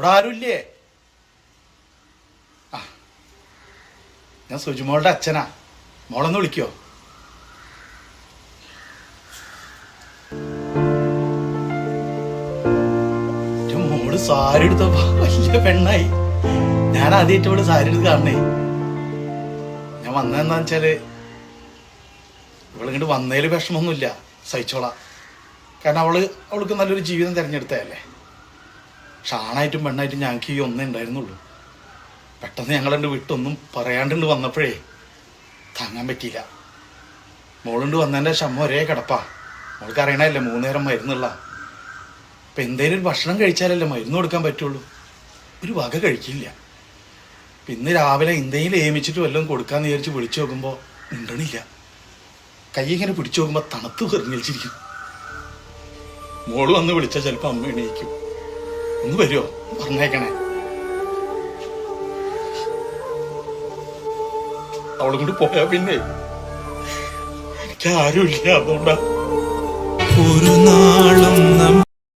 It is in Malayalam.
ഇവിടെ ആരുമില്ലേ? ആ. ഞാൻ സുജിമോളുടെ അച്ഛനാ. മോളൊന്ന് വിളിക്കോ. മോൾ സാരി എടുത്തപ്പോ വലിയ പെണ്ണായി. ഞാൻ ആദ്യമായിട്ട് ഇവിടെ സാരി എടുത്ത് കാണണേ. ഞാൻ വന്നതെന്താ വെച്ചാൽ ഇവളിങ്ങോട്ട് വന്നതിൽ വിഷമമൊന്നുമില്ല സഹിച്ചോളാം. കാരണം അവൾ അവൾക്ക് നല്ലൊരു ജീവിതം തിരഞ്ഞെടുത്തതല്ലേ? പക്ഷെ ആണായിട്ടും പെണ്ണായിട്ടും ഞങ്ങൾക്ക് ഈ ഒന്നേ ഉണ്ടായിരുന്നുള്ളൂ. പെട്ടെന്ന് ഞങ്ങളുണ്ട് വിട്ടൊന്നും പറയാണ്ടുണ്ട് വന്നപ്പോഴേ താങ്ങാൻ പറ്റിയില്ല. മോളുണ്ട് വന്നതിന്റെ ശമ്മ ഒരേ കിടപ്പാ. മോൾക്ക് അറിയണല്ലേ മൂന്നേരം മരുന്നുള്ള. അപ്പം എന്തേലും ഒരു ഭക്ഷണം കഴിച്ചാലല്ലേ മരുന്ന് കൊടുക്കാൻ പറ്റുള്ളൂ. ഒരു വക കഴിക്കില്ല. ഇന്ന് രാവിലെ എന്തെങ്കിലും ഏമിച്ചിട്ട് വല്ലതും കൊടുക്കാന്ന് വിചാരിച്ച് വിളിച്ചു നോക്കുമ്പോൾ ഉണ്ടണില്ല കൈ ഇങ്ങനെ പിടിച്ചു നോക്കുമ്പോൾ തണുത്ത് വെറിഞ്ഞിരിക്കും മോൾ വന്ന് വിളിച്ചാൽ ചിലപ്പോൾ അമ്മ എണീക്കും. ഒന്ന് വരുമോ പറഞ്ഞേക്കണേ. അവളും കൂടി പോയാ പിന്നെ. എനിക്ക് ആരുമില്ല അതുകൊണ്ടാ